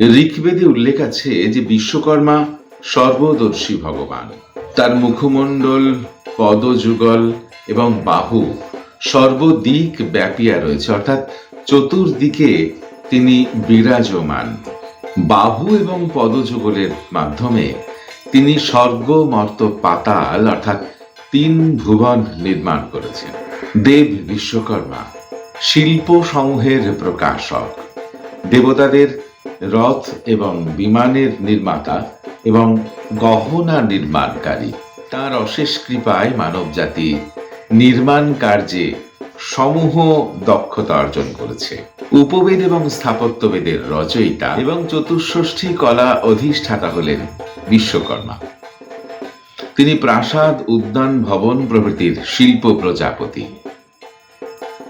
ঋগ্বেদে উল্লেখ আছে যে বিশ্বকর্মা সর্বদর্শী ভগবান। তার মুখমণ্ডল, পদযুগল এবং বাহু সর্বদিক ব্যাপিয়া রয়েছে। অর্থাৎ চতুর্দিকে তিনি বিরাজমান। বাহু এবং পদযুগলের মাধ্যমে তিনি স্বর্গ মর্ত পাতাল, অর্থাৎ তিন ভুবন নির্মাণ করেছেন। দেব বিশ্বকর্মা শিল্প সমূহের প্রকাশক, দেবতাদের রথ এবং বিমানের নির্মাতা এবং গহনা নির্মাণকারী। তার অশেষ কৃপায় মানবজাতি নির্মাণ কার্যে সমূহ দক্ষতা অর্জন করেছে। উপবেদ এবং স্থাপত্যবেদের রচয়িতা এবং চতুষ্ষষ্ঠী কলা অধিষ্ঠাতা হলেন বিশ্বকর্মা। তিনি প্রাসাদ উদ্যান ভবন প্রভৃতির শিল্প প্রজাপতি।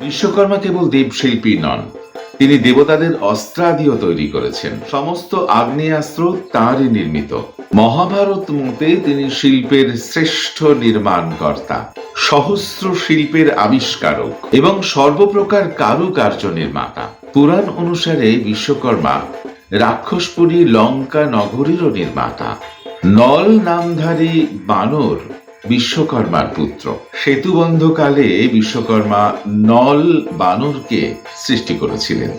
বিশ্বকর্মা কেবল দেবশিল্পী নন তিনি দেবতাদের অস্ত্রাদিও তৈরি করেছেন। সমস্ত আগ্নেয়াস্ত্র তাঁরই নির্মিত। মহাভারত মতে তিনি শিল্পের শ্রেষ্ঠ নির্মাণকর্তা, সহস্র শিল্পের আবিষ্কারক এবং সর্বপ্রকার কারুকার্য নির্মাতা। পুরাণ অনুসারে বিশ্বকর্মা রাক্ষসপুরী লঙ্কা নগরীরও নির্মাতা। নল নামধারী বানর বিশ্বকর্মার পুত্র। সেতুবন্ধকালে বিশ্বকর্মা নল বানরকে সৃষ্টি করেছিলেন।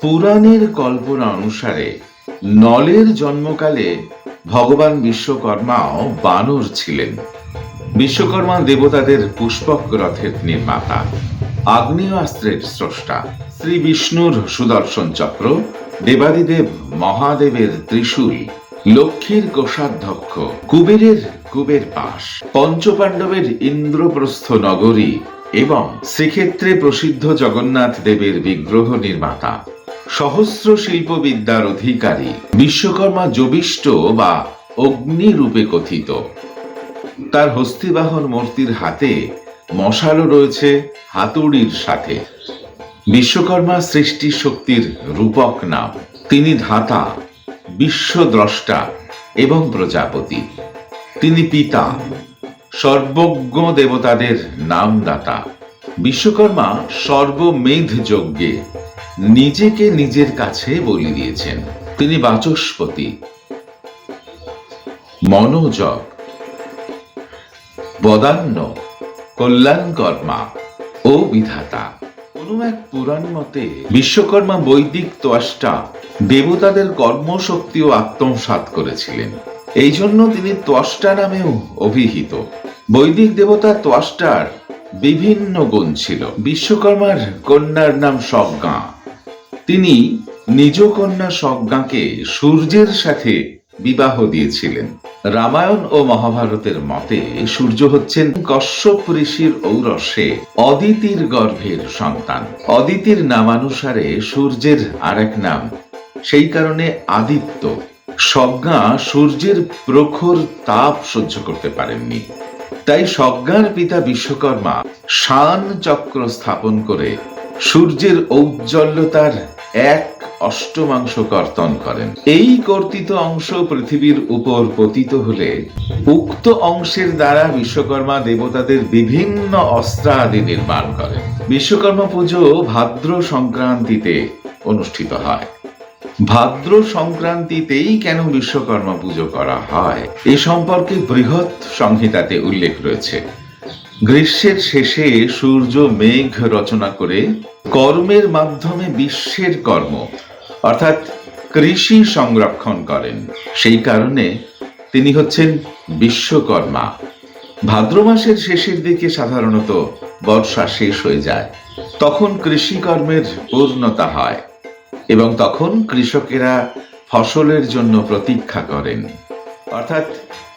পুরাণের কল্পনা অনুসারে নলের জন্মকালে ভগবান বিশ্বকর্মাও বানর ছিলেন। বিশ্বকর্মা দেবতাদের পুষ্পক রথের নির্মাতা, আগ্নেয়াস্ত্রের স্রষ্টা শ্রী বিষ্ণুর সুদর্শন চক্র, দেবাদিদেব মহাদেবের ত্রিশূল, লক্ষ্মীর কোষাধ্যক্ষ, কুবেরের কুবের পাশ পঞ্চপাণ্ডবের ইন্দ্রপ্রস্থ নগরী এবং শ্রীক্ষেত্রে প্রসিদ্ধ জগন্নাথ দেবের বিগ্রহ নির্মাতা, সহস্র শিল্পবিদ্যার অধিকারী, বিশ্বকর্মা জবিষ্ট বা অগ্নি রূপে কথিত। তার হস্তিবাহন মূর্তির হাতে মশালও রয়েছে হাতুড়ির সাথে। বিশ্বকর্মা সৃষ্টি শক্তির রূপক নাম। তিনি ধাতা, বিশ্বদ্রষ্টা এবং প্রজাপতি। তিনি পিতা। সর্বজ্ঞ দেবতাদের নামদাতা। বিশ্বকর্মা সর্বমেধ যজ্ঞে নিজেকে নিজের কাছে বলি দিয়েছেন। তিনি বাচস্পতি। মনোজগ। বদান্য। কল্যাণকর্মা ও বিধাতা। কোন এক পুরাণ মতে বিশ্বকর্মা বৈদিক তোয়াষ্টা দেবতাদের কর্মশক্তি ও আত্মসাৎ করেছিলেন। এই জন্য তিনি ত্বষ্টা নামেও অভিহিত। বৈদিক দেবতা ত্বষ্টার বিভিন্ন গুণ ছিল। বিশ্বকর্মার কন্যার নাম সজ্ঞা তিনি নিজ কন্যা সজ্ঞাকে সূর্যের সাথে বিবাহ দিয়েছিলেন। রামায়ণ ও মহাভারতের মতে সূর্য হচ্ছেন কশ্যপ ঋষির ঔরসে অদিতির গর্ভের সন্তান। অদিতির নামানুসারে সূর্যের আরেক নাম, সেই কারণে আদিত্য। সজ্ঞা সূর্যের প্রখর তাপ সহ্য করতে পারেননি। তাই সজ্ঞার পিতা বিশ্বকর্মা শান চক্র স্থাপন করে সূর্যের ঔজ্জ্বল্যতার এক অষ্টমাংশ কর্তন করেন। এই কর্তিত অংশ পৃথিবীর উপর পতিত হলে উক্ত অংশের দ্বারা বিশ্বকর্মা দেবতাদের বিভিন্ন অস্ত্র আদি নির্মাণ করেন। বিশ্বকর্মা পুজো ভাদ্র সংক্রান্তিতে অনুষ্ঠিত হয়। ভাদ্র সংক্রান্তিতেই কেন বিশ্বকর্মা পুজো করা হয়? এ সম্পর্কে বৃহৎ সংহিতাতে উল্লেখ রয়েছে। গ্রীষ্মের শেষে সূর্য মেঘ রচনা করে কর্মের মাধ্যমে বিশ্বের কর্ম, অর্থাৎ কৃষি সংরক্ষণ করেন। সেই কারণে তিনি হচ্ছেন বিশ্বকর্মা। ভাদ্র মাসের শেষের দিকে সাধারণত বর্ষা শেষ হয়ে যায়। তখন কৃষিকর্মের পূর্ণতা হয়। এবং তখন কৃষকেরা ফসলের জন্য প্রতীক্ষা করেন, অর্থাৎ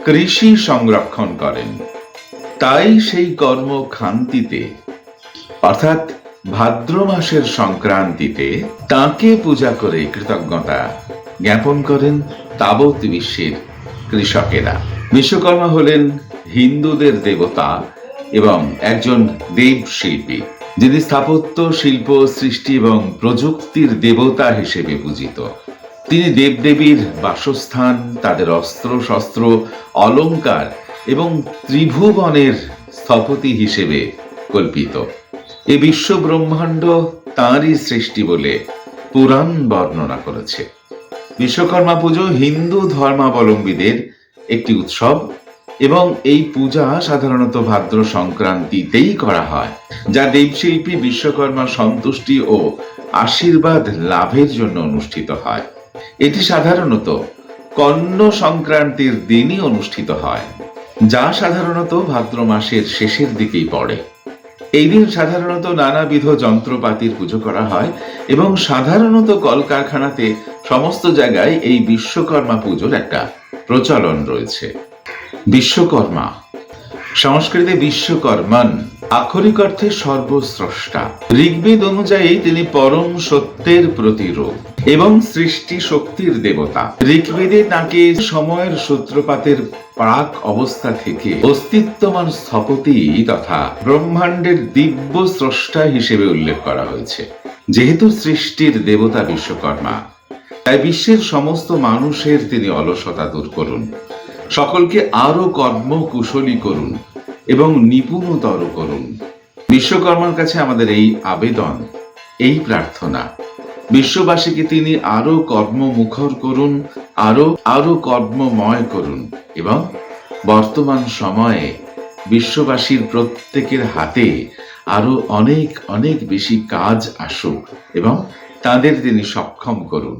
কৃষি সংরক্ষণ করেন। তাই সেই কর্ম খান্তিতে অর্থাৎ ভাদ্র মাসের সংক্রান্তিতে তাকে পূজা করে কৃতজ্ঞতা জ্ঞাপন করেন তাবৎ বিশ্বের কৃষকেরা। বিশ্বকর্মা হলেন হিন্দুদের দেবতা এবং একজন দেব শিল্পী যিনি স্থাপত্য, শিল্প, সৃষ্টি এবং প্রযুক্তির দেবতা হিসেবে পূজিত। তিনি দেবদেবীর বাসস্থান, তাদের অস্ত্র, শস্ত্র, অলংকার এবং ত্রিভুবনের স্থপতি হিসেবে কল্পিত। এ বিশ্ব ব্রহ্মাণ্ড তাঁরই সৃষ্টি বলে পুরাণ বর্ণনা করেছে। বিশ্বকর্মা পুজো হিন্দু ধর্মাবলম্বীদের একটি উৎসব। এবং এই পূজা সাধারণত ভাদ্র সংক্রান্তিতেই করা হয়, যা দেবশিল্পী বিশ্বকর্মা সন্তুষ্টি ও আশীর্বাদ লাভের জন্য অনুষ্ঠিত হয়। এটি সাধারণত কর্ণ সংক্রান্তির দিনই অনুষ্ঠিত হয়, যা সাধারণত ভাদ্র মাসের শেষের দিকেই পড়ে। এই দিন সাধারণত নানাবিধ যন্ত্রপাতির পুজো করা হয় এবং সাধারণত কলকারখানাতে সমস্ত জায়গায় এই বিশ্বকর্মা পুজোর একটা প্রচলন রয়েছে। বিশ্বকর্মা। সংস্কৃতে বিশ্বকর্মান, আক্ষরিক অর্থে সর্বস্রষ্টা। ঋগ্বেদ অনুযায়ী তিনি পরম সত্যের প্রতিরূপ এবং সৃষ্টি শক্তির দেবতা। ঋগ্বেদে তাকে সময়ের সূত্রপাতের প্রাক অবস্থা থেকে অস্তিত্বমান স্থপতি তথা ব্রহ্মাণ্ডের দিব্য স্রষ্টা হিসেবে উল্লেখ করা হয়েছে। যেহেতু সৃষ্টির দেবতা বিশ্বকর্মা, তাই বিশ্বের সমস্ত মানুষের তিনি অলসতা দূর করুন। সকলকে আরও কর্মকুশলী করুন এবং নিপুণতর করুন। বিশ্বকর্মার কাছে আমাদের এই আবেদন, এই প্রার্থনা। বিশ্ববাসীকে তিনি আরও কর্মমুখর করুন আরও আরও কর্মময় করুন এবং বর্তমান সময়ে বিশ্ববাসীর প্রত্যেকের হাতে আরও অনেক অনেক বেশি কাজ আসুক এবং তাদের তিনি সক্ষম করুন।